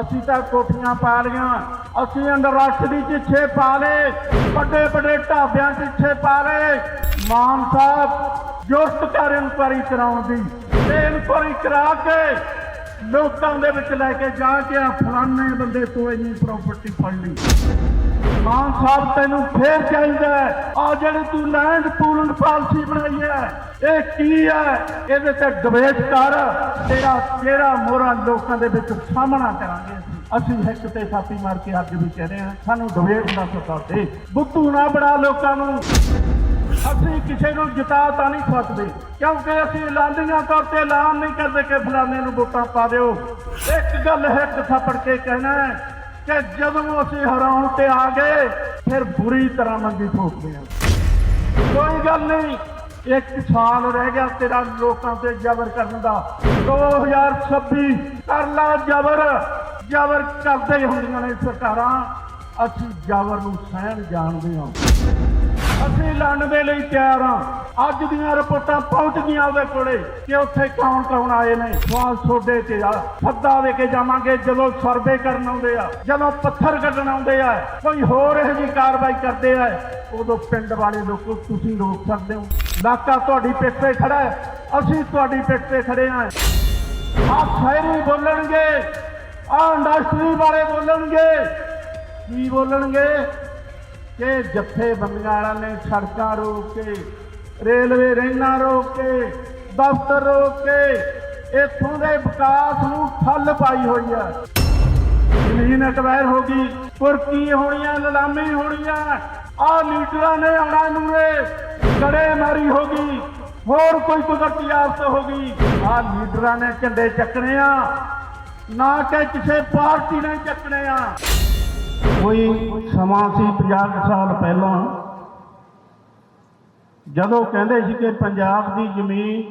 ਅਸੀਂ ਤਾਂ ਕੋਠੀਆਂ ਪਾ ਲੀਆਂ ਅਸੀਂ ਇੰਡਸਟਰੀ 'ਚ ਪਾ ਲਏ। ਵੱਡੇ ਵੱਡੇ ਢਾਬਿਆਂ 'ਚ ਛੇ ਪਾ ਲਏ। ਮਾਨ ਸਾਹਿਬ, ਜੁਰਤ ਕਰ ਇਨਕੁਆਰੀ ਕਰਾਉਣ ਦੀ। ਤੇ ਇਨਕੁਆਰੀ ਕਰਾ ਕੇ ਲੋਕਾਂ ਦੇ ਵਿੱਚ ਲੈ ਕੇ ਜਾ ਕੇ ਆ ਫਲਾਣੇ ਬੰਦੇ ਤੋਂ ਇੰਨੀ ਪ੍ਰਾਪਰਟੀ ਫੜ ਲਈ। ਮਾਨ ਸਾਹਿਬ, ਤੈਨੂੰ ਫੇਰ ਚਾਹੀਦਾ ਆ ਜਿਹੜੀ ਤੂੰ ਲੈਂਡ ਪੂਲਨ ਪਾਲਿਸੀ ਬਣਾਈ ਹੈ, ਇਹ ਕੀ ਹੈ? ਇਹਦੇ ਤੇ ਡਿਬੇਟ ਕਰ। ਤੇਰਾ ਤੇਰਾ ਮੋਰਾ ਲੋਕਾਂ ਦੇ ਵਿੱਚ ਸਾਹਮਣਾ ਕਰਾਂਗੇ। ਅਸੀਂ ਹਿੱਕ ਤੇ ਸਾਪੀ ਮਾਰ ਕੇ ਅੱਜ ਵੀ ਕਹਿ ਰਹੇ ਹਾਂ। ਸਾਨੂੰ ਡਿਬੇਟ ਦਾ ਸੱਦਾ ਦੇ। ਬੁੱਧੂ ਨਾ ਬਣਾ ਲੋਕਾਂ ਨੂੰ। ਅਸੀਂ ਕਿਸੇ ਨੂੰ ਜਿਤਾ ਤਾਂ ਨਹੀਂ ਸਕਦੇ। ਕਿਉਂਕਿ ਅਸੀਂ ਐਲਾਨੀਆਂ ਤੌਰ ਤੇ ਐਲਾਨ ਨਹੀਂ ਕਰਦੇ ਕਿ ਫਲਾਣੇ ਨੂੰ ਵੋਟਾਂ ਪਾ ਦਿਓ। ਇੱਕ ਗੱਲ ਹੈ, ਇੱਕ ਥੱਪੜ ਕੇ ਕਹਿਣਾ ਹੈ ਕਿ ਜਦੋਂ ਅਸੀਂ ਹਰਾਉਣ ਤੇ ਆ ਗਏ, ਫਿਰ ਬੁਰੀ ਤਰ੍ਹਾਂ ਮੰਗੀ ਠੋਕਦੇ ਹਾਂ ਕੋਈ ਗੱਲ ਨਹੀਂ, ਇੱਕ ਸਾਲ ਰਹਿ ਗਿਆ ਤੇਰਾ ਲੋਕਾਂ ਤੇ ਜ਼ਬਰ ਕਰਨ ਦਾ। 2026 ਕਰ ਲਾ ਜ਼ਬਰ। ਜ਼ਬਰ ਕਰਦੇ ਹੁੰਦੀਆਂ ਨੇ ਸਰਕਾਰਾਂ। ਅਸੀਂ ਜ਼ਬਰ ਨੂੰ ਸਹਿਣ ਜਾਣਦੇ ਹਾਂ। ਅਸੀਂ ਲੜਨ ਦੇ ਲਈ ਤਿਆਰ ਹਾਂ। ਅੱਜ ਦੀਆਂ ਰਿਪੋਰਟਾਂ ਪਹੁੰਚ ਗਈਆਂ ਉਹਦੇ ਕੋਲੇ ਕਿ ਉੱਥੇ ਕੌਣ ਕੌਣ ਆਏ ਨੇ। ਸਵਾਲ ਸੋਡੇ ਤੇ ਆ। ਸੱਦਾ ਦੇ ਕੇ ਜਾਵਾਂਗੇ ਜਦੋਂ ਸਰਵੇ ਕਰਨ ਆਉਂਦੇ ਆ, ਜਦੋਂ ਪੱਥਰ ਕੱਢਣ ਆਉਂਦੇ ਆ। ਕੋਈ ਹੋਰ ਇਹੋ ਜਿਹੀ ਕਾਰਵਾਈ ਕਰਦੇ ਆ, ਉਦੋਂ ਪਿੰਡ ਵਾਲੇ ਲੋਕ ਤੁਸੀਂ ਰੋਕ ਸਕਦੇ ਹੋ। ਇਲਾਕਾ ਤੁਹਾਡੀ ਪਿੱਠ ਤੇ ਖੜਾ ਹੈ। ਅਸੀਂ ਤੁਹਾਡੀ ਪਿੱਠ ਤੇ ਖੜੇ ਆ ਆ ਸ਼ਾਇਰੀ ਬੋਲਣਗੇ, ਆ ਇੰਡਸਟਰੀ ਬਾਰੇ ਬੋਲਣਗੇ। ਕੀ ਬੋਲਣਗੇ? ਕਿ ਜਥੇਬੰਦੀਆਂ ਵਾਲਿਆਂ ਨੇ ਸੜਕਾਂ ਰੋਕ ਕੇ, ਰੇਲਵੇ ਰੇਲਾਂ ਰੋਕ ਕੇ, ਦਫ਼ਤਰ ਰੋਕ ਕੇ, ਇੱਥੋਂ ਦੇ ਵਿਕਾਸ ਨੂੰ ਠੱਲ ਪਾਈ ਹੋਈ ਹੈ ਜ਼ਮੀਨ ਅਕਵਾਇਰ ਹੋ ਗਈ ਕੁਰਕੀ ਹੋਣੀਆਂ, ਨਿਲਾਮੀ ਹੋਣੀਆਂ, ਆ ਲੀਡਰਾਂ ਨੇ ਆਉਣਾ ਨੂਰੇ, ਗੜੇ ਮਾਰੀ ਹੋ ਗਈ, ਹੋਰ ਕੋਈ ਕੁਦਰਤੀ ਆਫਤ ਹੋ ਗਈ। ਆ ਲੀਡਰਾਂ ਨੇ ਝੰਡੇ ਚੱਕਣੇ ਆ, ਨਾ ਕਿ ਕਿਸੇ ਪਾਰਟੀ ਨੇ ਚੱਕਣੇ ਆ। ਕੋਈ ਸਮਾਂ ਸੀ 50 ਕੁ ਸਾਲ ਪਹਿਲਾਂ। ਜਦੋਂ ਕਹਿੰਦੇ ਸੀ ਕਿ ਪੰਜਾਬ ਦੀ ਜ਼ਮੀਨ,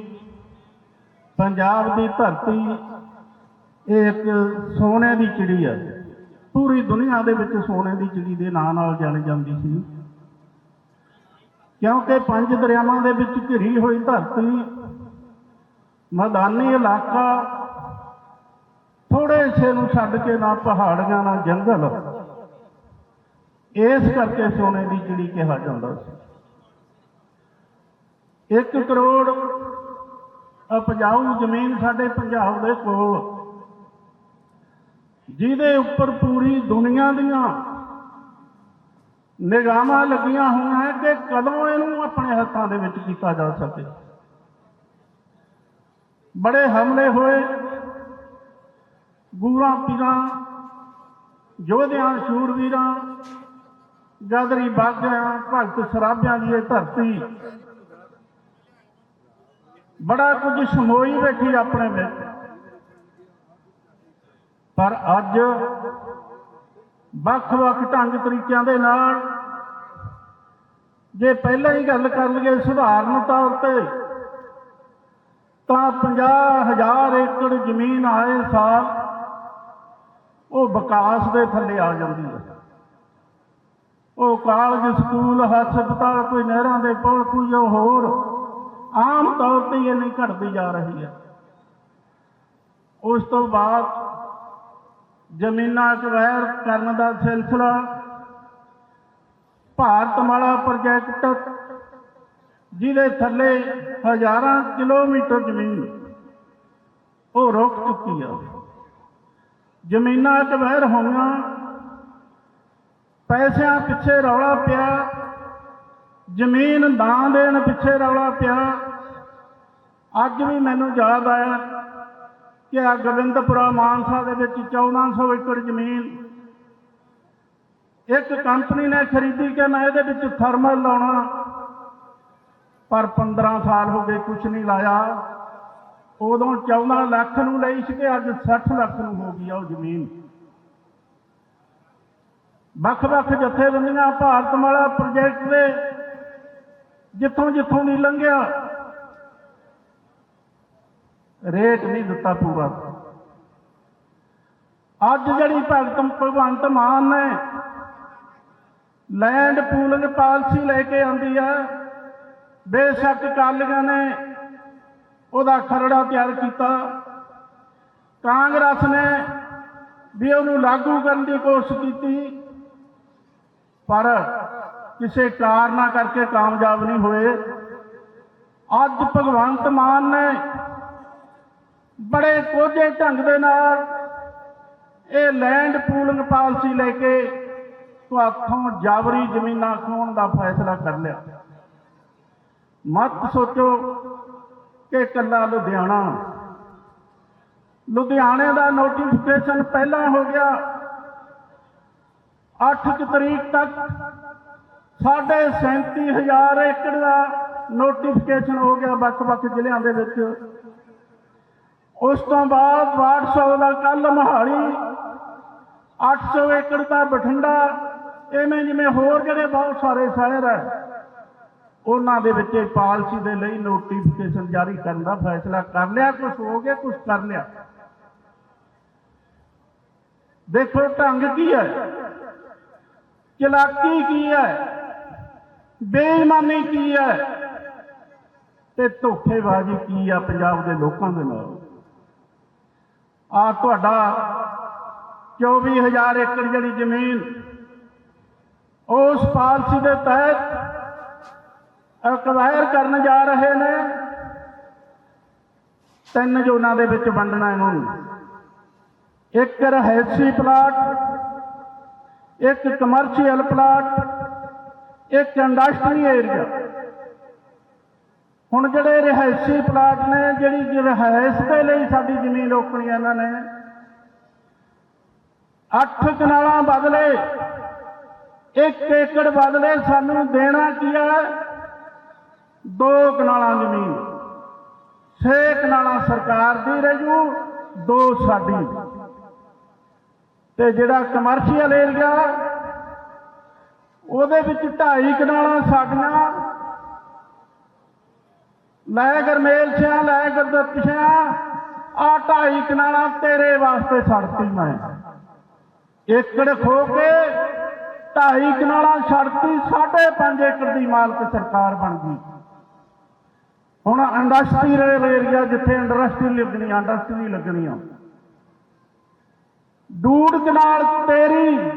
ਪੰਜਾਬ ਦੀ ਧਰਤੀ, ਇਹ ਇੱਕ ਸੋਨੇ ਦੀ ਚਿੜੀ ਹੈ ਪੂਰੀ ਦੁਨੀਆ ਦੇ ਵਿੱਚ ਸੋਨੇ ਦੀ ਚਿੜੀ ਦੇ ਨਾਂ ਨਾਲ ਜਾਣੀ ਜਾਂਦੀ ਸੀ। ਕਿਉਂਕਿ ਪੰਜ ਦਰਿਆਵਾਂ ਦੇ ਵਿੱਚ ਘਿਰੀ ਹੋਈ ਧਰਤੀ, ਮੈਦਾਨੀ ਇਲਾਕਾ ਥੋੜੇ ਸੇ ਨੂੰ ਛੱਡ ਕੇ ਨਾ ਪਹਾੜੀਆਂ, ਨਾ ਜੰਗਲ। ਇਸ ਕਰਕੇ ਸੋਨੇ ਦੀ ਚਿੜੀ ਕਿਹਾ ਜਾਂਦਾ ਸੀ। 1 ਕਰੋੜ ਉਪਜਾਊ ਜ਼ਮੀਨ ਸਾਡੇ ਪੰਜਾਬ ਦੇ ਕੋਲ। ਜਿਹਦੇ ਉੱਪਰ ਪੂਰੀ ਦੁਨੀਆ ਦੀਆਂ ਨਿਗਾਹਾਂ ਲੱਗੀਆਂ ਹੋਈਆਂ ਕਿ ਕਦੋਂ ਇਹਨੂੰ ਆਪਣੇ ਹੱਥਾਂ ਦੇ ਵਿੱਚ ਕੀਤਾ ਜਾ ਸਕੇ। ਬੜੇ ਹਮਲੇ ਹੋਏ। ਗੂਰਾਂ ਪੀਰਾਂ, ਯੋਧਿਆਂ, ਸ਼ੂਰਵੀਰਾਂ ਗਦਰੀ ਬਾਗਿਆਂ ਭਗਤ ਸਰਾਭਿਆਂ ਦੀ ਇਹ ਧਰਤੀ। ਬੜਾ ਕੁਝ ਸਮੋਈ ਬੈਠੀ ਆਪਣੇ ਵਿੱਚ। ਪਰ ਅੱਜ ਵੱਖ-ਵੱਖ ਢੰਗ ਤਰੀਕਿਆਂ ਦੇ ਨਾਲ ਜੇ ਪਹਿਲਾਂ ਹੀ ਗੱਲ ਕਰ ਲਈਏ ਸੁਧਾਰਨ ਤੌਰ ਤੇ, ਤਾਂ 50000 ਏਕੜ ਜ਼ਮੀਨ ਆਏ ਸਾਲ ਉਹ ਵਿਕਾਸ ਦੇ ਥੱਲੇ ਆ ਜਾਂਦੀ ਹੈ। ਉਹ ਕਾਲਜ, ਸਕੂਲ, ਹਸਪਤਾਲ, ਕੋਈ ਨਹਿਰਾਂ ਦੇ ਪੁਲ, ਕੋਈ ਉਹ ਹੋਰ, ਆਮ ਤੌਰ ਤੇ ਇਹ ਨਹੀਂ ਘਟਦੀ ਜਾ ਰਹੀ ਹੈ। ਉਸ ਤੋਂ ਬਾਅਦ ਜ਼ਮੀਨਾਂ ਅਕਵਾਇਰ ਕਰਨ ਦਾ ਸਿਲਸਿਲਾ ਭਾਰਤਮਾਲਾ ਪ੍ਰੋਜੈਕਟ, ਜਿਹਦੇ ਥੱਲੇ ਹਜ਼ਾਰਾਂ ਕਿਲੋਮੀਟਰ ਜ਼ਮੀਨ, ਉਹ ਰੁਕ ਚੁੱਕੀ ਆ। ਜ਼ਮੀਨਾਂ ਅਕਵਾਇਰ ਹੋਈਆਂ ਪੈਸਿਆਂ ਪਿੱਛੇ ਰੌਲਾ ਪਿਆ, ਜ਼ਮੀਨ ਦਾਨ ਦੇਣ ਪਿੱਛੇ ਰੌਲਾ ਪਿਆ। ਅੱਜ ਵੀ ਮੈਨੂੰ ਯਾਦ ਆਇਆ ਕਿ ਆ ਗੋਬਿੰਦਪੁਰਾ ਮਾਨਸਾ ਦੇ ਵਿੱਚ 1400 ਏਕੜ ਜ਼ਮੀਨ ਇੱਕ ਕੰਪਨੀ ਨੇ ਖਰੀਦੀ ਕਿ ਮੈਂ ਇਹਦੇ ਵਿੱਚ ਥਰਮਲ ਲਾਉਣਾ। ਪਰ 15 ਸਾਲ ਹੋ ਗਏ ਕੁਝ ਨਹੀਂ ਲਾਇਆ। ਉਦੋਂ 14 ਲੱਖ ਨੂੰ ਲਈ ਸੀ ਕਿ ਅੱਜ 60 ਲੱਖ ਨੂੰ ਹੋ ਗਈ ਆ ਉਹ ਜ਼ਮੀਨ। ਵੱਖ-ਵੱਖ ਜਥੇਬੰਦੀਆਂ ਭਾਰਤ ਭਾਰਤਮਾਲਾ ਪ੍ਰੋਜੈਕਟ ਦੇ ਜਿੱਥੋਂ ਜਿੱਥੋਂ ਦੀ ਲੰਘਿਆ, ਰੇਟ ਨਹੀਂ ਦਿੱਤਾ ਪੂਰਾ। ਅੱਜ ਜਿਹੜੀ ਭਗਤ ਭਗਵੰਤ ਮਾਨ ਨੇ ਲੈਂਡ ਪੂਲਿੰਗ ਪਾਲਿਸੀ ਲੈ ਕੇ ਆਂਦੀ ਹੈ, ਬੇਸ਼ੱਕ ਕਾਲੀਆਂ ਨੇ ਉਹਦਾ ਖਰੜਾ ਤਿਆਰ ਕੀਤਾ। ਕਾਂਗਰਸ ਨੇ ਵੀ ਉਹਨੂੰ ਲਾਗੂ ਕਰਨ ਦੀ ਕੋਸ਼ਿਸ਼ ਕੀਤੀ। ਪਰ ਕਿਸੇ ਕਾਰਨਾਂ ਕਰਕੇ ਕਾਮਯਾਬ ਨਹੀਂ ਹੋਏ। ਅੱਜ ਭਗਵੰਤ ਮਾਨ ਨੇ ਬੜੇ ਕੋਝੇ ਢੰਗ ਦੇ ਨਾਲ ਇਹ ਲੈਂਡ ਪੂਲਿੰਗ ਪਾਲਿਸੀ ਲੈ ਕੇ ਤੁਹਾਥੋਂ ਜਾਬਰੀ ਜ਼ਮੀਨਾਂ ਖੋਹਣ ਦਾ ਫੈਸਲਾ ਕਰ ਲਿਆ। ਮਤ ਸੋਚੋ ਕਿ ਕੱਲਾ ਲੁਧਿਆਣਾ। ਲੁਧਿਆਣੇ ਦਾ ਨੋਟੀਫਿਕੇਸ਼ਨ ਪਹਿਲਾਂ ਹੋ ਗਿਆ। 8 ਤਰੀਕ ਤੱਕ ਸਾਢੇ 37000 ਏਕੜ ਦਾ ਨੋਟੀਫਿਕੇਸ਼ਨ ਹੋ ਗਿਆ ਵੱਖ-ਵੱਖ ਜ਼ਿਲ੍ਹਿਆਂ ਦੇ ਵਿੱਚ। ਉਸ ਤੋਂ ਬਾਅਦ 800 ਦਾ ਕੱਲ ਮਹਾਲੀ 800 ਏਕੜ ਦਾ ਬਠਿੰਡਾ ਐਵੇਂ ਜਿਵੇਂ ਹੋਰ ਜਿਹੜੇ ਬਹੁਤ ਸਾਰੇ ਸ਼ਹਿਰ ਹੈ, ਉਹਨਾਂ ਦੇ ਵਿੱਚ ਪਾਲਸੀ ਦੇ ਲਈ ਨੋਟੀਫਿਕੇਸ਼ਨ ਜਾਰੀ ਕਰਨ ਦਾ ਫੈਸਲਾ ਕਰ ਲਿਆ ਕੁਝ ਹੋ ਗਿਆ ਕੁਝ ਕਰ ਲਿਆ। ਦੇਖੋ, ਢੰਗ ਕੀ ਹੈ? ਚਲਾਕੀ ਕੀ ਹੈ? ਬੇਈਮਾਨੀ ਕੀ ਹੈ? ਤੇ ਧੋਖੇਬਾਜ਼ੀ ਕੀ ਆ ਪੰਜਾਬ ਦੇ ਲੋਕਾਂ ਦੇ ਨਾਲ? ਆ ਤੁਹਾਡਾ 24000 ਏਕੜ ਜਿਹੜੀ ਜ਼ਮੀਨ, ਉਸ ਪਾਲਿਸੀ ਦੇ ਤਹਿਤ ਅਕਵਾਇਰ ਕਰਨ ਜਾ ਰਹੇ ਨੇ। ਤਿੰਨ ਜ਼ੋਨਾਂ ਦੇ ਵਿੱਚ ਵੰਡਣਾ ਇਹਨਾਂ। ਨੂੰ ਇੱਕ ਰਹਿਸੀ ਪਲਾਟ ਇੱਕ ਕਮਰਸ਼ੀਅਲ ਪਲਾਟ ਇੱਕ ਇੰਡਸਟਰੀ ਏਰੀਆ ਹੁਣ ਜਿਹੜੇ ਰਹਿائشੀ ਪਲਾਟ ਨੇ, ਜਿਹੜੀ ਰਹਿائش ਦੇ ਲਈ ਸਾਡੀ ਜ਼ਮੀਨ ਰੋਕਣੀ ਇਹਨਾਂ ਨੇ, ਅੱਠ ਕਨਾਲਾਂ ਬਦਲੇ, ਇੱਕ ਏਕੜ ਬਦਲੇ ਸਾਨੂੰ ਦੇਣਾ ਕੀ ਹੈ ਦੋ ਕਨਾਲਾਂ ਜ਼ਮੀਨ। ਛੇ ਕਨਾਲਾਂ ਸਰਕਾਰ ਦੀ ਰਹਿ ਦੋ ਸਾਡੀ। ਤੇ ਜਿਹੜਾ ਕਮਰਸ਼ੀਅਲ ਏਰੀਆ ਉਹਦੇ ਵਿੱਚ 2.5 ਕਨਾਲਾਂ ਸਾਡੀਆਂ। ਲੈ ਗਰਮੇਲ ਸਿਆ ਲੈ ਗੁਰਦਿੱਤ ਸਿਆ ਆ ਢਾਈ ਕਨਾਲਾਂ ਤੇਰੇ ਵਾਸਤੇ ਛੱਡਤੀ ਮੈਂ ਏਕੜ ਖੋ ਕੇ ਢਾਈ ਕਨਾਲਾਂ ਛੱਡਤੀ 5.5 ਏਕੜ ਦੀ ਮਾਲਕ ਸਰਕਾਰ ਬਣ ਗਈ। ਹੁਣ ਇੰਡਸਟਰੀਅਲ ਏਰੀਆ ਜਿੱਥੇ ਇੰਡਸਟਰੀ ਲੱਗਣੀ ਇੰਡਸਟਰੀ ਲੱਗਣੀ ਆ ਡੂੜ ਕਨਾਲ ਤੇਰੀ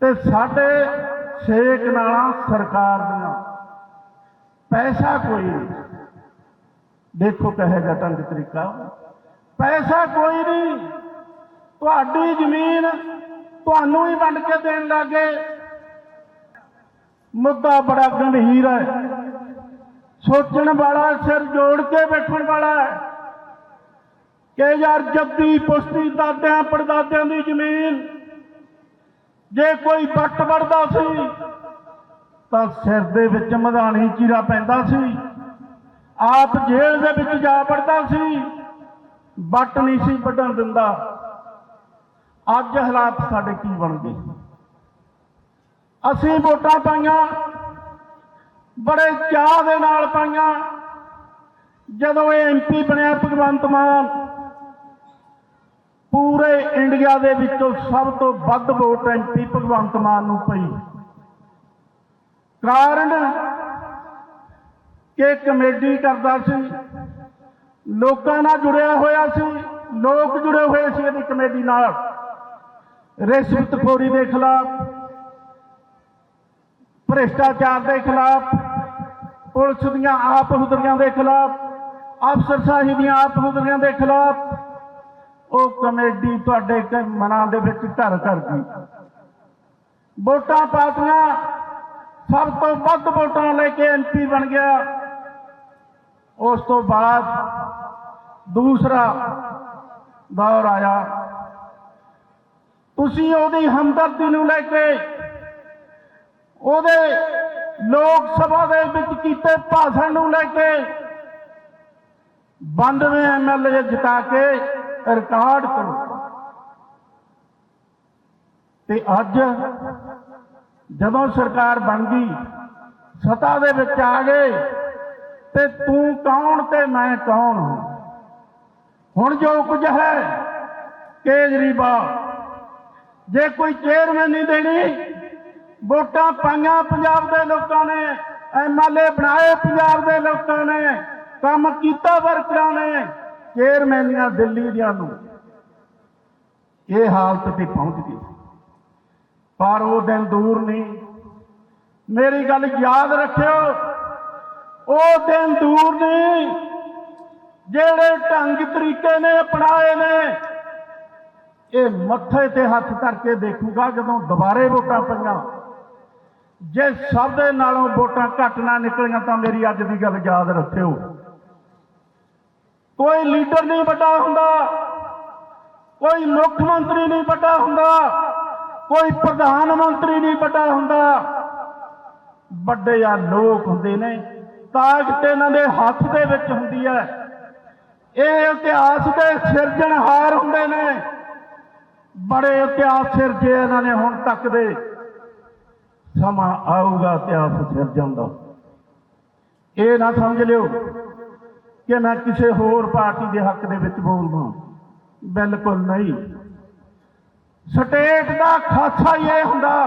ਤੇ ਸਾਡੇ 6 ਕਨਾਲਾਂ ਸਰਕਾਰ ਦੀਆਂ। ਪੈਸਾ ਕੋਈ ਨਹੀਂ। ਦੇਖੋ ਕਹੇਗਾ ਢੰਗ ਤਰੀਕਾ। ਪੈਸਾ ਕੋਈ ਨਹੀਂ। ਤੁਹਾਡੀ ਜ਼ਮੀਨ ਤੁਹਾਨੂੰ ਹੀ ਵੰਡ ਕੇ ਦੇਣ ਲੱਗੇ। ਮੁੱਦਾ ਬੜਾ ਗੰਭੀਰ ਹੈ। ਸੋਚਣ ਵਾਲਾ ਸਿਰ ਜੋੜ ਕੇ ਬੈਠਣ ਵਾਲਾ ਹੈ। ਕਿ ਯਾਰ ਜੱਦੀ ਪੁਸ਼ਤੀ ਦਾਦਿਆਂ ਪੜਦਾਦਿਆਂ ਦੀ ਜ਼ਮੀਨ ਜੇ ਕੋਈ ਵੱਟ ਵੜਦਾ ਸੀ, ਤਾਂ ਸਿਰ ਦੇ ਵਿੱਚ ਮਧਾਣੀ ਚੀਰਾ ਪੈਂਦਾ ਸੀ। ਆਪ ਜੇਲ੍ਹ ਦੇ ਵਿੱਚ ਜਾ ਵੜਦਾ ਸੀ, ਵੱਟ ਨਹੀਂ ਸੀ ਵੱਢਣ ਦਿੰਦਾ। ਅੱਜ ਹਾਲਾਤ ਸਾਡੇ ਕੀ ਬਣ ਗਏ ਅਸੀਂ ਵੋਟਾਂ ਪਾਈਆਂ, ਬੜੇ ਚਾਹ ਦੇ ਨਾਲ ਪਾਈਆਂ। ਜਦੋਂ ਇਹ ਐਮਪੀ ਬਣਿਆ ਭਗਵੰਤ ਮਾਨ ਪੂਰੇ ਇੰਡੀਆ ਦੇ ਵਿੱਚੋਂ ਸਭ ਤੋਂ ਵੱਧ ਵੋਟ ਐਮਪੀ ਭਗਵੰਤ ਮਾਨ ਨੂੰ ਪਈ। ਕਾਰਨ ਕਿ ਕਮੇਡੀ ਕਰਦਾ ਸੀ, ਲੋਕਾਂ ਨਾਲ ਜੁੜਿਆ ਹੋਇਆ ਸੀ, ਲੋਕ ਜੁੜੇ ਹੋਏ ਸੀ ਇਹਦੀ ਕਮੇਡੀ ਨਾਲ। ਰਿਸ਼ਵਤਖੋਰੀ ਦੇ ਖਿਲਾਫ, ਭ੍ਰਿਸ਼ਟਾਚਾਰ ਦੇ ਖਿਲਾਫ, ਪੁਲਿਸ ਦੀਆਂ ਆਪ ਹੁਦਰੀਆਂ ਦੇ ਖਿਲਾਫ, ਅਫਸਰਸ਼ਾਹੀ ਦੀਆਂ ਆਪ ਹੁਦਰੀਆਂ ਦੇ ਖਿਲਾਫ ਉਹ ਕਮੇਡੀ ਤੁਹਾਡੇ ਮਨਾਂ ਦੇ ਵਿੱਚ ਘਰ ਕਰ ਗਈ। ਵੋਟਾਂ ਪਾਤੀਆਂ ਸਭ ਤੋਂ ਵੱਧ ਵੋਟਾਂ ਲੈ ਕੇ ਐਮਪੀ ਬਣ ਗਿਆ। ਉਸ ਤੋਂ ਬਾਅਦ ਦੂਸਰਾ ਦੌਰ ਆਇਆ। ਤੁਸੀਂ ਉਹਦੀ ਹਮਦਰਦੀ ਨੂੰ ਲੈ ਕੇ ਉਹਦੇ ਲੋਕ ਸਭਾ ਦੇ ਵਿੱਚ ਕੀਤੇ ਭਾਸ਼ਣ ਨੂੰ ਲੈ ਕੇ 92 ਐਮਐਲਏ ਜਿਤਾ ਕੇ ਰਿਕਾਰਡ ਕਰੋ। ਤੇ ਅੱਜ ਜਦੋਂ ਸਰਕਾਰ ਬਣ ਗਈ, ਸਤਾ ਦੇ ਵਿੱਚ ਆ ਗਏ, ਤੇ ਤੂੰ ਕੌਣ ਤੇ ਮੈਂ ਕੌਣ ਹੁਣ ਜੋ ਕੁਝ ਹੈ, ਕੇਜਰੀਵਾਲ, ਜੇ ਕੋਈ ਚੇਅਰਮੈਨ ਨਹੀਂ ਦੇਣੀ, ਵੋਟਾਂ ਪਾਈਆਂ ਪੰਜਾਬ ਦੇ ਲੋਕਾਂ ਨੇ ਐਮਐਲਏ ਬਣਾਏ ਪੰਜਾਬ ਦੇ ਲੋਕਾਂ ਨੇ, ਕੰਮ ਕੀਤਾ ਵਰਕਰਾਂ ਨੇ ਚੇਅਰਮੈਨੀਆਂ ਦਿੱਲੀ ਦੀਆਂ ਨੂੰ ਇਹ ਹਾਲਤ ਤੇ ਪਹੁੰਚ ਗਈ ਪਰ ਉਹ ਦਿਨ ਦੂਰ ਨਹੀਂ। ਮੇਰੀ ਗੱਲ ਯਾਦ ਰੱਖਿਓ, ਉਹ ਦਿਨ ਦੂਰ ਨਹੀਂ ਜਿਹੜੇ ਢੰਗ ਤਰੀਕੇ ਨੇ ਅਪਣਾਏ ਨੇ। ਇਹ ਮੱਥੇ ਤੇ ਹੱਥ ਕਰਕੇ ਦੇਖੂਗਾ ਜਦੋਂ ਦੁਬਾਰੇ ਵੋਟਾਂ ਪਈਆਂ। ਜੇ ਸਭ ਦੇ ਨਾਲੋਂ ਵੋਟਾਂ ਘੱਟ ਨਾ ਨਿਕਲੀਆਂ ਤਾਂ ਮੇਰੀ ਅੱਜ ਦੀ ਗੱਲ ਯਾਦ ਰੱਖਿਓ। ਕੋਈ ਲੀਡਰ ਨਹੀਂ ਵੱਡਾ ਹੁੰਦਾ, ਕੋਈ ਮੁੱਖ ਮੰਤਰੀ ਨਹੀਂ ਵੱਡਾ ਹੁੰਦਾ, ਕੋਈ ਪ੍ਰਧਾਨ ਮੰਤਰੀ ਨਹੀਂ ਵੱਡਾ ਹੁੰਦਾ। ਵੱਡੇ ਆ ਲੋਕ ਹੁੰਦੇ ਨੇ, ਤਾਕਤ ਇਹਨਾਂ ਦੇ ਹੱਥ ਦੇ ਵਿੱਚ ਹੁੰਦੀ ਹੈ। ਇਹ ਇਤਿਹਾਸ ਦੇ ਸਿਰਜਣਹਾਰ ਹੁੰਦੇ ਨੇ। ਬੜੇ ਇਤਿਹਾਸ ਸਿਰਜੇ ਇਹਨਾਂ ਨੇ ਹੁਣ ਤੱਕ ਦੇ। ਸਮਾਂ ਆਊਗਾ ਇਤਿਹਾਸ ਸਿਰਜਣ ਦਾ ਇਹ ਨਾ ਸਮਝ ਲਿਓ ਕਿ ਮੈਂ ਕਿਸੇ ਹੋਰ ਪਾਰਟੀ ਦੇ ਹੱਕ ਦੇ ਵਿੱਚ ਬੋਲਦਾ। ਬਿਲਕੁਲ ਨਹੀਂ। ਸਟੇਟ ਦਾ ਖਾਸਾ ਹੀ ਇਹ ਹੁੰਦਾ।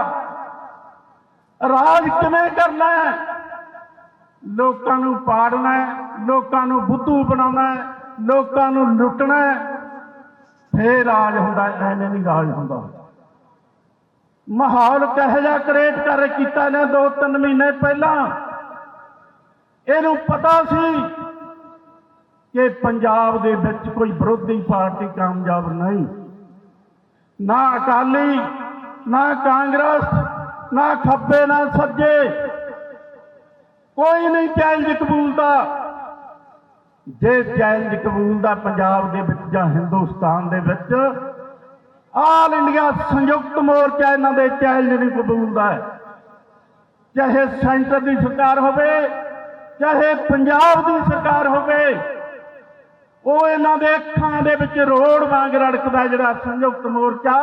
ਰਾਜ ਕਿਵੇਂ ਕਰਨਾ ਹੈ? ਲੋਕਾਂ ਨੂੰ ਪਾੜਨਾ ਹੈ, ਲੋਕਾਂ ਨੂੰ ਬੁੱਧੂ ਬਣਾਉਣਾ ਹੈ, ਲੋਕਾਂ ਨੂੰ ਲੁੱਟਣਾ ਹੈ। ਫੇਰ ਰਾਜ ਹੁੰਦਾ, ਐਵੇਂ ਨਹੀਂ ਰਾਜ ਹੁੰਦਾ। ਮਾਹੌਲ ਕਿਹੋ ਜਿਹਾ ਕ੍ਰੀਏਟ ਕਰ ਕੀਤਾ ਨੇ ਦੋ ਤਿੰਨ ਮਹੀਨੇ ਪਹਿਲਾਂ। ਇਹਨੂੰ ਪਤਾ ਸੀ ਕਿ ਪੰਜਾਬ ਦੇ ਵਿੱਚ ਕੋਈ ਵਿਰੋਧੀ ਪਾਰਟੀ ਕਾਮਯਾਬ ਨਹੀਂ। ਨਾ ਅਕਾਲੀ, ਨਾ ਕਾਂਗਰਸ, ਨਾ ਖੱਬੇ, ਨਾ ਸੱਜੇ। ਕੋਈ ਨਹੀਂ ਚੈਲੰਜ ਕਬੂਲਦਾ। ਜੇ ਚੈਲੰਜ ਕਬੂਲਦਾ ਪੰਜਾਬ ਦੇ ਵਿੱਚ ਜਾਂ ਹਿੰਦੁਸਤਾਨ ਦੇ ਵਿੱਚ, ਆਲ ਇੰਡੀਆ ਸੰਯੁਕਤ ਮੋਰਚਾ ਇਹਨਾਂ ਦੇ ਚੈਲੰਜ ਨਹੀਂ ਕਬੂਲਦਾ। ਚਾਹੇ ਸੈਂਟਰ ਦੀ ਸਰਕਾਰ ਹੋਵੇ, ਚਾਹੇ ਪੰਜਾਬ ਦੀ ਸਰਕਾਰ ਹੋਵੇ ਉਹ ਇਹਨਾਂ ਦੇ ਅੱਖਾਂ ਦੇ ਵਿੱਚ ਰੋੜ ਵਾਂਗ ਰੜਕਦਾ ਜਿਹੜਾ ਸੰਯੁਕਤ ਮੋਰਚਾ,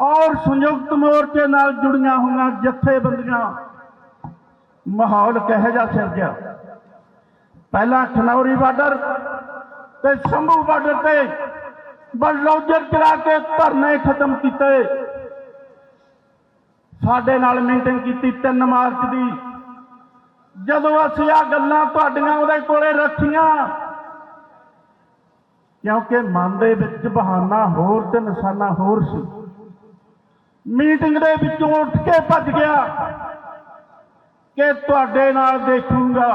ਔਰ ਸੰਯੁਕਤ ਮੋਰਚੇ ਨਾਲ ਜੁੜੀਆਂ ਹੋਈਆਂ ਜਥੇਬੰਦੀਆਂ। ਮਾਹੌਲ ਕਿਹੋ ਜਿਹਾ ਸਿਰਜਿਆ ਪਹਿਲਾਂ ਖਨੌਰੀ ਬਾਰਡਰ ਤੇ ਸ਼ੰਭੂ ਬਾਰਡਰ ਤੇ ਬਲਡੋਜ਼ਰ ਚਲਾ ਕੇ ਧਰਨੇ ਖਤਮ ਕੀਤੇ। ਸਾਡੇ ਨਾਲ ਮੀਟਿੰਗ ਕੀਤੀ 3 ਮਾਰਚ ਦੀ। ਜਦੋਂ ਅਸੀਂ ਆ ਗੱਲਾਂ ਤੁਹਾਡੀਆਂ ਉਹਦੇ ਕੋਲੇ ਰੱਖੀਆਂ ਕਿਉਂਕਿ ਮਨ ਦੇ ਵਿੱਚ ਬਹਾਨਾ ਹੋਰ ਤੇ ਨਿਸ਼ਾਨਾ ਹੋਰ ਸੀ। ਮੀਟਿੰਗ ਦੇ ਵਿੱਚੋਂ ਉੱਠ ਕੇ ਭੱਜ ਗਿਆ ਕਿ ਤੁਹਾਡੇ ਨਾਲ ਦੇਖੂੰਗਾ।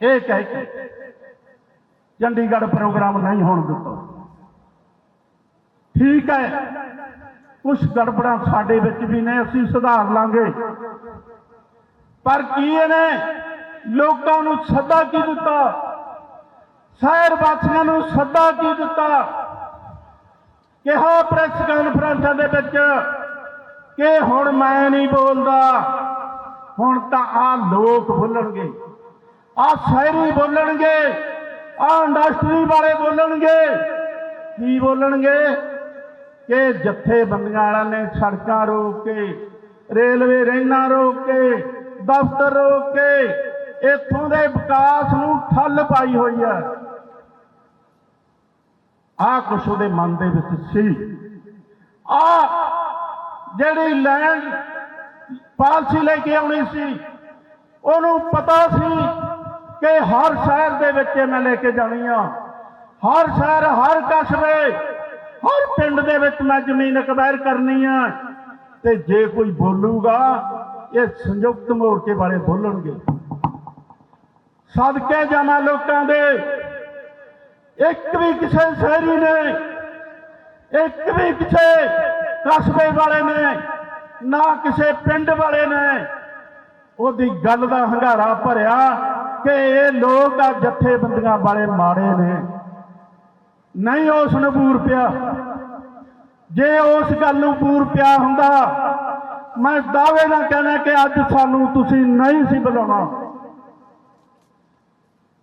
ਇਹ ਕਹਿ ਕੇ ਚੰਡੀਗੜ੍ਹ ਪ੍ਰੋਗਰਾਮ ਨਹੀਂ ਹੋਣ ਦਿੱਤਾ। ਠੀਕ ਹੈ ਕੁਝ ਗੜਬੜਾਂ ਸਾਡੇ ਵਿੱਚ ਵੀ ਨੇ, ਅਸੀਂ ਸੁਧਾਰ ਲਾਂਗੇ। ਪਰ ਕੀ ਇਹਨੇ ਲੋਕਾਂ ਨੂੰ ਸੱਦਾ ਕੀ ਦਿੱਤਾ? ਸ਼ਹਿਰ ਵਾਸੀਆਂ ਨੂੰ ਸੱਦਾ ਕੀ ਦਿੱਤਾ? ਕਿਹਾ ਪ੍ਰੈਸ ਕਾਨਫਰੰਸਾਂ ਦੇ ਵਿੱਚ ਕਿ ਹੁਣ ਮੈਂ ਨਹੀਂ ਬੋਲਦਾ, ਹੁਣ ਤਾਂ ਆ ਲੋਕ ਬੋਲਣਗੇ। ਆ ਸ਼ਹਿਰੀ ਬੋਲਣਗੇ ਆ ਇੰਡਸਟਰੀ ਵਾਲੇ ਬੋਲਣਗੇ। ਕੀ ਬੋਲਣਗੇ? ਕਿ ਜਥੇਬੰਦੀਆਂ ਵਾਲਿਆਂ ਨੇ ਸੜਕਾਂ ਰੋਕ ਕੇ, ਰੇਲਵੇ ਰੇਲਾਂ ਰੋਕ ਕੇ, ਦਫ਼ਤਰ ਰੋਕ ਕੇ, ਇੱਥੋਂ ਦੇ ਵਿਕਾਸ ਨੂੰ ਠੱਲ ਪਾਈ ਹੋਈ ਹੈ ਆ ਕੁਛ ਉਹਦੇ ਮਨ ਦੇ ਵਿੱਚ ਸੀ। ਆ ਜਿਹੜੀ ਲੈਂਡ ਪਾਲਿਸੀ ਲੈ ਕੇ ਆਉਣੀ ਸੀ, ਉਹਨੂੰ ਪਤਾ ਸੀ ਕਿ ਹਰ ਸ਼ਹਿਰ ਦੇ ਵਿੱਚ ਮੈਂ ਲੈ ਕੇ ਜਾਣੀ ਆ। ਹਰ ਸ਼ਹਿਰ, ਹਰ ਕਸਬੇ, ਹਰ ਪਿੰਡ ਦੇ ਵਿੱਚ ਮੈਂ ਜ਼ਮੀਨ ਅਕਵਾਇਰ ਕਰਨੀ ਆ। ਤੇ ਜੇ ਕੋਈ ਬੋਲੂਗਾ, ਇਹ ਸੰਯੁਕਤ ਮੋਰਚੇ ਵਾਲੇ ਬੋਲਣਗੇ। ਸਦਕੇ ਜਾਵਾਂ ਲੋਕਾਂ ਦੇ ਇੱਕ ਵੀ ਕਿਸੇ ਸ਼ਹਿਰੀ ਨੇ, ਇੱਕ ਵੀ ਕਿਸੇ ਕਸਬੇ ਵਾਲੇ ਨੇ, ਨਾ ਕਿਸੇ ਪਿੰਡ ਵਾਲੇ ਨੇ ਉਹਦੀ ਗੱਲ ਦਾ ਹੰਗਾਰਾ ਭਰਿਆ ਕਿ ਇਹ ਲੋਕ ਆ ਜਥੇਬੰਦੀਆਂ ਵਾਲੇ ਮਾੜੇ ਨੇ। ਨਹੀਂ ਉਸ ਨੂੰ ਬੂਰ ਪਿਆ। ਜੇ ਉਸ ਗੱਲ ਨੂੰ ਬੂਰ ਪਿਆ ਹੁੰਦਾ, ਮੈਂ ਦਾਅਵੇ ਨਾਲ ਕਹਿਣਾ ਕਿ ਅੱਜ ਸਾਨੂੰ ਤੁਸੀਂ ਨਹੀਂ ਸੀ ਬੁਲਾਉਣਾ।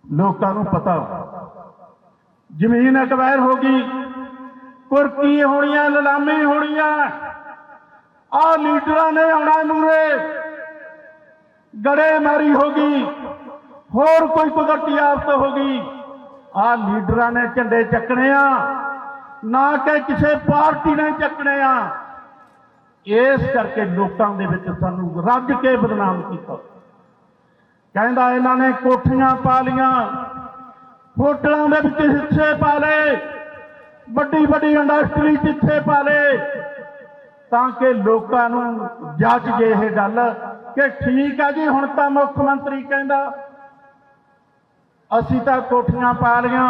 ਲੋਕਾਂ ਨੂੰ ਪਤਾ ਜ਼ਮੀਨ ਅਕਵਾਇਰ ਹੋ ਗਈ। ਕੁਰਕੀ ਹੋਣੀਆਂ, ਲਲਾਮੀ ਹੋਣੀਆਂ। ਆ ਲੀਡਰਾਂ ਨੇ ਆਉਣਾ ਮੂਰੇ ਗੜੇ ਮਾਰੀ ਹੋ ਗਈ। ਹੋਰ ਕੋਈ ਕੁਦਰਤੀ ਆਫਤ ਹੋ ਗਈ। ਆ ਲੀਡਰਾਂ ਨੇ ਝੰਡੇ ਚੱਕਣੇ ਆ। ਨਾ ਕਿ ਕਿਸੇ ਪਾਰਟੀ ਨੇ ਚੱਕਣੇ ਆ। ਇਸ ਕਰਕੇ ਲੋਕਾਂ ਦੇ ਵਿੱਚ ਸਾਨੂੰ ਰੱਜ ਕੇ ਬਦਨਾਮ ਕੀਤਾ। ਕਹਿੰਦਾ ਇਹਨਾਂ ਨੇ ਕੋਠੀਆਂ ਪਾ ਲੀਆਂ ਹੋਟਲਾਂ ਦੇ ਵਿੱਚ ਹਿੱਸੇ ਪਾ ਲਏ। ਵੱਡੀ ਵੱਡੀ ਇੰਡਸਟਰੀ ਜਿੱਥੇ ਪਾ ਲਏ ਤਾਂ ਕਿ ਲੋਕਾਂ ਨੂੰ ਜੱਜ ਜੇ ਇਹ ਗੱਲ ਕਿ ਠੀਕ ਆ ਜੀ, ਹੁਣ ਤਾਂ ਮੁੱਖ ਮੰਤਰੀ ਕਹਿੰਦਾ, ਅਸੀਂ ਤਾਂ ਕੋਠੀਆਂ ਪਾ ਲੀਆਂ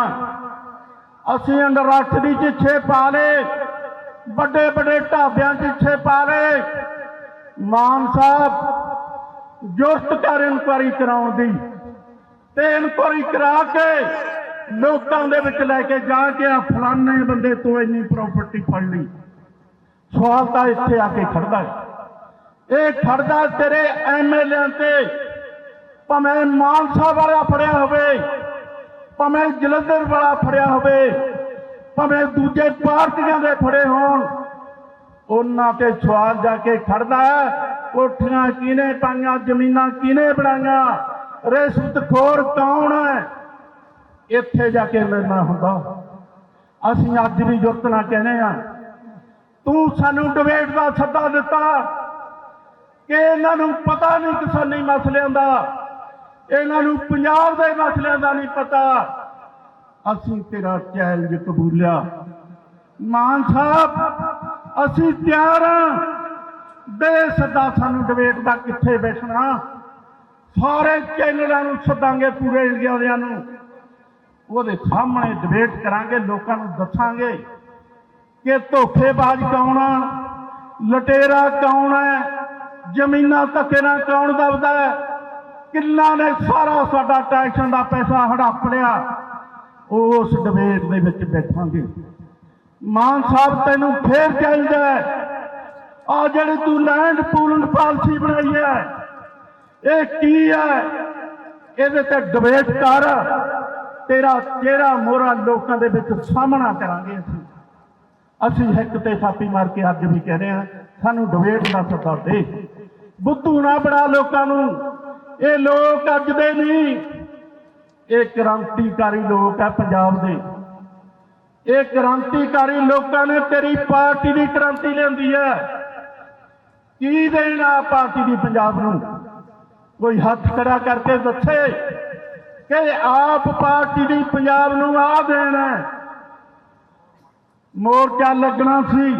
ਅਸੀਂ ਇੰਡਸਟਰੀ ਜਿੱਥੇ ਪਾ ਲਏ, ਵੱਡੇ ਵੱਡੇ ਢਾਬਿਆਂ ਜਿੱਥੇ ਪਾ ਲਏ। ਮਾਨ ਸਾਹਿਬ, ਜੁਰਤ ਕਰ ਇਨਕੁਆਰੀ ਕਰਾਉਣ ਦੀ ਤੇ ਇਨਕੁਆਰੀ ਕਰਾ ਕੇ ਲੋਕਾਂ ਦੇ ਵਿੱਚ ਲੈ ਕੇ ਜਾ ਕੇ ਆ ਫਲਾਣੇ ਬੰਦੇ ਤੋਂ ਇੰਨੀ ਪ੍ਰਾਪਰਟੀ ਫੜ ਲਈ। ਸਵਾਲ ਤਾਂ ਇੱਥੇ ਆ ਕੇ ਖੜਦਾ ਹੈ। ਇਹ ਖੜਦਾ ਤੇਰੇ ਐਮਐਲਏ ਤੇ। ਭਾਵੇਂ ਮਾਨਸਾ ਵਾਲਾ ਫੜਿਆ ਹੋਵੇ, ਭਾਵੇਂ ਜਲੰਧਰ ਵਾਲਾ ਫੜਿਆ ਹੋਵੇ, ਭਾਵੇਂ ਦੂਜੇ ਪਾਰਟੀਆਂ ਦੇ ਫੜੇ ਹੋਣ, ਉਹਨਾਂ ਤੇ ਸਵਾਲ ਜਾ ਕੇ ਖੜਦਾ ਕੋਠੀਆਂ ਕਿਹਨੇ ਪਾਈਆਂ, ਜ਼ਮੀਨਾਂ ਕਿਹਨੇ ਬਣਾਈਆਂ ਰਿਸ਼ਵਤਖੋਰ ਕੌਣ ਹੈ? ਇੱਥੇ ਜਾ ਕੇ ਮਿਲਣਾ ਹੁੰਦਾ। ਅਸੀਂ ਅੱਜ ਵੀ ਜੁਰਤ ਨਾਲ ਕਹਿੰਦੇ ਆ ਤੂੰ ਸਾਨੂੰ ਡਿਬੇਟ ਦਾ ਸੱਦਾ ਦਿੱਤਾ ਕਿ ਇਹਨਾਂ ਨੂੰ ਪਤਾ ਨਹੀਂ ਕਿਸਾਨੀ ਮਸਲਿਆਂ ਦਾ, ਇਹਨਾਂ ਨੂੰ ਪੰਜਾਬ ਦੇ ਮਸਲਿਆਂ ਦਾ ਨਹੀਂ ਪਤਾ। ਅਸੀਂ ਤੇਰਾ ਚੈਲੰਜ ਕਬੂਲਿਆ। ਮਾਨ ਸਾਹਿਬ, ਅਸੀਂ ਤਿਆਰ ਹਾਂ। ਦੇ ਸੱਦਾ ਸਾਨੂੰ ਡਿਬੇਟ ਦਾ ਕਿੱਥੇ ਬੈਠਣਾ। ਸਾਰੇ ਚੈਨਲਾਂ ਨੂੰ ਸੱਦਾਂਗੇ ਪੂਰੇ ਇੰਡੀਆ ਦਿਆਂ ਨੂੰ। ਉਹਦੇ ਸਾਹਮਣੇ ਡਿਬੇਟ ਕਰਾਂਗੇ, ਲੋਕਾਂ ਨੂੰ ਦੱਸਾਂਗੇ ਕਿ ਧੋਖੇਬਾਜ਼ ਕੌਣ ਆ, ਲਟੇਰਾ ਕੌਣ ਹੈ ਜ਼ਮੀਨਾਂ ਧੱਕੇ ਨਾਲ ਕੌਣ ਦਬਦਾ ਹੈ, ਕਿੰਨਾ ਨੇ ਸਾਰਾ ਸਾਡਾ ਟੈਕਸਾਂ ਦਾ ਪੈਸਾ ਹੜੱਪ ਲਿਆ। ਉਸ ਡਿਬੇਟ ਦੇ ਵਿੱਚ ਬੈਠਾਂਗੇ। ਮਾਨ ਸਾਹਿਬ, ਤੈਨੂੰ ਫੇਰ ਚਾਹੀਦਾ ਆ ਜਿਹੜੀ ਤੂੰ ਲੈਂਡ ਪੂਲਿੰਗ ਪਾਲਿਸੀ ਬਣਾਈ ਹੈ, ਇਹ ਕੀ ਹੈ? ਇਹਦੇ ਤੇ ਡਿਬੇਟ ਕਰ। ਤੇਰਾ ਚਿਹਰਾ ਮੋਹਰਾ ਲੋਕਾਂ ਦੇ ਵਿੱਚ ਸਾਹਮਣਾ ਕਰਾਂਗੇ ਅਸੀਂ। ਅਸੀਂ ਹਿੱਕ ਤੇ ਛਾਪੀ ਮਾਰ ਕੇ ਅੱਜ ਵੀ ਕਹਿ ਰਹੇ ਹਾਂ, ਸਾਨੂੰ ਡਿਬੇਟ ਦਾ ਸੱਦਾ ਦੇ। ਬੁੱਧੂ ਨਾ ਬਣਾ ਲੋਕਾਂ ਨੂੰ। ਇਹ ਲੋਕ ਅੱਜ ਦੇ ਨਹੀਂ, ਇਹ ਕ੍ਰਾਂਤੀਕਾਰੀ ਲੋਕ ਆ ਪੰਜਾਬ ਦੇ। ਇਹ ਕ੍ਰਾਂਤੀਕਾਰੀ ਲੋਕਾਂ ਨੇ ਤੇਰੀ ਪਾਰਟੀ ਦੀ ਕ੍ਰਾਂਤੀ ਲਿਆਂਦੀ ਹੈ। ਕੀ ਦੇਣਾ ਪਾਰਟੀ ਦੀ ਪੰਜਾਬ ਨੂੰ? ਕੋਈ ਹੱਥ ਖੜਾ ਕਰਕੇ ਦੱਸੇ। ਕਿ ਆਪ ਪਾਰਟੀ ਦੀ ਪੰਜਾਬ ਨੂੰ ਆ ਦੇਣਾ ਮੋਰਚਾ ਲੱਗਣਾ ਸੀ।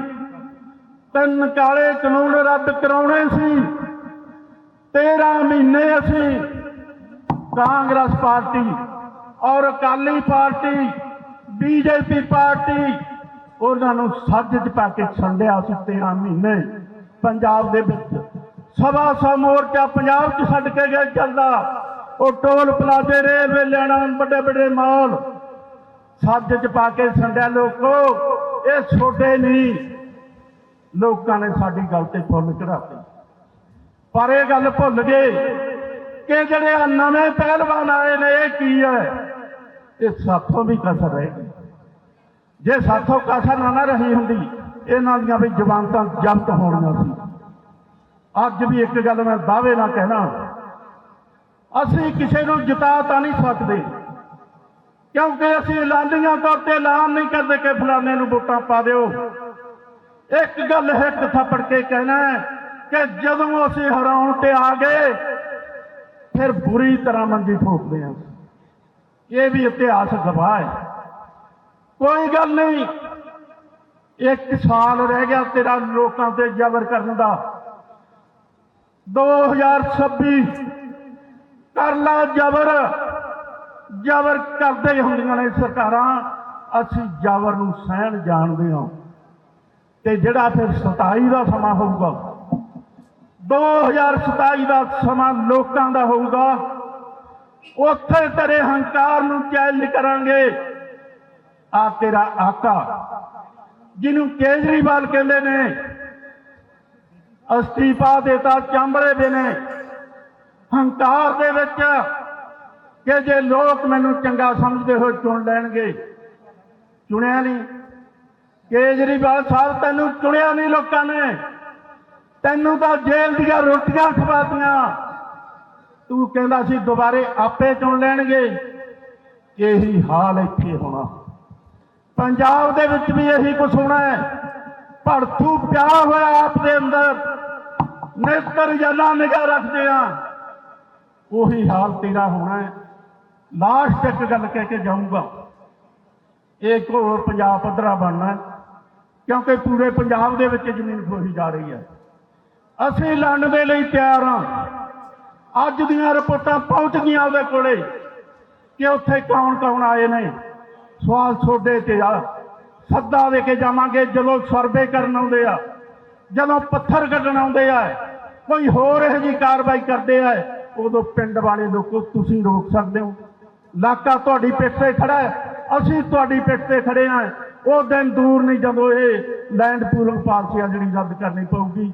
ਤਿੰਨ ਕਾਲੇ ਕਾਨੂੰਨ ਰੱਦ ਕਰਾਉਣੇ ਸੀ। 13 ਮਹੀਨੇ ਅਸੀਂ ਕਾਂਗਰਸ ਪਾਰਟੀ ਔਰ ਅਕਾਲੀ ਪਾਰਟੀ, ਬੀਜੇਪੀ ਪਾਰਟੀ, ਉਹਨਾਂ ਨੂੰ ਸੱਜ ਚ ਪਾ ਕੇ ਛੰਡਿਆ ਸੀ 13 ਮਹੀਨੇ। ਪੰਜਾਬ ਦੇ ਵਿੱਚ ਸਵਾ ਸੌ ਮੋਰਚਾ ਪੰਜਾਬ ਚ ਛੱਡ ਕੇ ਗਏ ਚੱਲਦਾ ਉਹ ਟੋਲ ਪਲਾਜ਼ੇ ਰੇਲਵੇ ਲੈਣਾ ਵੱਡੇ ਵੱਡੇ ਮਾਲ। ਸੱਜ ਚ ਪਾ ਕੇ ਸੰਡਿਆ ਲੋਕੋ, ਇਹ ਛੋਟੇ ਨਹੀਂ ਲੋਕਾਂ ਨੇ ਸਾਡੀ ਗੱਲ ਤੇ ਫੁੱਲ ਚੜਾਤੇ ਪਰ ਇਹ ਗੱਲ ਭੁੱਲ ਗਏ ਕਿ ਜਿਹੜੇ ਨਵੇਂ ਪਹਿਲਵਾਨ ਆਏ ਨੇ, ਇਹ ਕੀ ਹੈ? ਇਹ ਸਾਥੋਂ ਵੀ ਕਸਰ ਰਹੇਗੀ ਜੇ ਸਾਥੋਂ ਕਸਰ ਨਾ ਨਾ ਰਹੀ ਹੁੰਦੀ, ਇਹਨਾਂ ਦੀਆਂ ਵੀ ਜ਼ਮਾਨਤਾਂ ਜ਼ਬਤ ਹੋਣੀਆਂ ਸੀ। ਅੱਜ ਵੀ ਇੱਕ ਗੱਲ ਮੈਂ ਦਾਅਵੇ ਨਾਲ ਕਹਿਣਾ ਅਸੀਂ ਕਿਸੇ ਨੂੰ ਜਿਤਾ ਤਾਂ ਨਹੀਂ ਸਕਦੇ। ਕਿਉਂਕਿ ਅਸੀਂ ਐਲਾਨੀਆਂ ਤੌਰ ਤੇ ਐਲਾਨ ਨਹੀਂ ਕਰਦੇ ਕਿ ਫਲਾਣੇ ਨੂੰ ਵੋਟਾਂ ਪਾ ਦਿਓ। ਇੱਕ ਗੱਲ ਹਿੱਕ ਥੱਪੜ ਕੇ ਕਹਿਣਾ ਕਿ ਜਦੋਂ ਅਸੀਂ ਹਰਾਉਣ ਤੇ ਆ ਗਏ, ਫਿਰ ਬੁਰੀ ਤਰ੍ਹਾਂ ਮੰਦੀ ਠੋਕਦੇ ਹਾਂ। ਇਹ ਵੀ ਇਤਿਹਾਸ ਗਵਾਹ ਹੈ। ਕੋਈ ਗੱਲ ਨਹੀਂ, ਇੱਕ ਸਾਲ ਰਹਿ ਗਿਆ ਤੇਰਾ ਲੋਕਾਂ ਤੇ ਜ਼ਬਰ ਕਰਨ ਦਾ। 2026 ਕਰ ਲਾ ਜ਼ਬਰ। ਜ਼ਬਰ ਕਰਦੇ ਹੁੰਦੀਆਂ ਨੇ ਸਰਕਾਰਾਂ। ਅਸੀਂ ਜ਼ਬਰ ਨੂੰ ਸਹਿਣ ਜਾਣਦੇ ਹਾਂ। ਤੇ ਜਿਹੜਾ ਫਿਰ 27 ਦਾ ਸਮਾਂ ਹੋਊਗਾ 2027 ਦਾ ਸਮਾਂ ਲੋਕਾਂ ਦਾ ਹੋਊਗਾ। ਉੱਥੇ ਤੇਰੇ ਹੰਕਾਰ ਨੂੰ ਚੈਲੰਜ ਕਰਾਂਗੇ। ਆ ਤੇਰਾ ਆਕਾ, ਜਿਹਨੂੰ ਕੇਜਰੀਵਾਲ ਕਹਿੰਦੇ ਨੇ, ਅਸਤੀਫਾ ਦੇਤਾ, ਚਾਂਬੜੇ ਦੇ ਨੇ। ਹੰਕਾਰ ਦੇ ਵਿੱਚ ਕਿ ਜੇ ਲੋਕ ਮੈਨੂੰ ਚੰਗਾ ਸਮਝਦੇ ਹੋਏ ਚੁਣ ਲੈਣਗੇ। ਚੁਣਿਆ ਨਹੀਂ। ਕੇਜਰੀਵਾਲ ਸਾਹਿਬ ਤੈਨੂੰ ਚੁਣਿਆ ਨਹੀਂ ਲੋਕਾਂ ਨੇ। ਤੈਨੂੰ ਤਾਂ ਜੇਲ੍ਹ ਦੀਆਂ ਰੋਟੀਆਂ ਖਵਾਤੀਆਂ। ਤੂੰ ਕਹਿੰਦਾ ਸੀ ਦੁਬਾਰੇ ਆਪੇ ਚੁਣ ਲੈਣਗੇ। ਇਹੀ ਹਾਲ ਇੱਥੇ ਹੋਣਾ। ਪੰਜਾਬ ਦੇ ਵਿੱਚ ਵੀ ਇਹੀ ਕੁਝ ਹੋਣਾ ਹੈ। ਭੜਥੂ ਪਿਆ ਹੋਇਆ ਆਪ ਦੇ ਅੰਦਰ। ਨੇਤਰ ਜਨਾ ਨਿਗਾਹ ਰੱਖਦੇ ਆ। ਉਹੀ ਹਾਲ ਤੇਰਾ ਹੋਣਾ ਹੈ। ਲਾਸਟ ਇੱਕ ਗੱਲ ਕਹਿ ਕੇ ਜਾਊਂਗਾ। ਇਹ ਘੋਲ ਪੰਜਾਬ ਪੱਧਰਾ ਬਣਨਾ ਕਿਉਂਕਿ ਪੂਰੇ ਪੰਜਾਬ ਦੇ ਵਿੱਚ ਜ਼ਮੀਨ ਖੋਹੀ ਜਾ ਰਹੀ ਹੈ। ਅਸੀਂ ਲੜਨ ਦੇ ਲਈ ਤਿਆਰ ਹਾਂ। ਅੱਜ ਦੀਆਂ ਰਿਪੋਰਟਾਂ ਪਹੁੰਚ ਗਈਆਂ ਉਹਦੇ ਕੋਲੇ ਕਿ ਉੱਥੇ ਕੌਣ ਕੌਣ ਆਏ ਨੇ। ਸਵਾਲ ਤੁਹਾਡੇ ਤੇ ਆ। ਸੱਦਾ ਦੇ ਕੇ ਜਾਵਾਂਗੇ, ਜਦੋਂ ਸਰਵੇ ਕਰਨ ਆਉਂਦੇ ਆ, ਜਦੋਂ ਪੱਥਰ ਕੱਢਣ ਆਉਂਦੇ ਆ। ਕੋਈ ਹੋਰ ਇਹੋ ਜਿਹੀ ਕਾਰਵਾਈ ਕਰਦੇ ਆ। ਉਦੋਂ ਪਿੰਡ ਵਾਲੇ ਲੋਕੋ ਤੁਸੀਂ ਰੋਕ ਸਕਦੇ ਹੋ। ਇਲਾਕਾ ਤੁਹਾਡੀ ਪਿੱਠ ਤੇ ਖੜਾ ਹੈ। ਅਸੀਂ ਤੁਹਾਡੀ ਪਿੱਠ ਤੇ ਖੜੇ ਆ ਉਹ ਦਿਨ ਦੂਰ ਨਹੀਂ ਜਦੋਂ ਇਹ ਲੈਂਡ ਪੂਲਿੰਗ ਪਾਲਿਸੀ ਆ ਜਿਹੜੀ ਰੱਦ ਕਰਨੀ ਪਊਗੀ।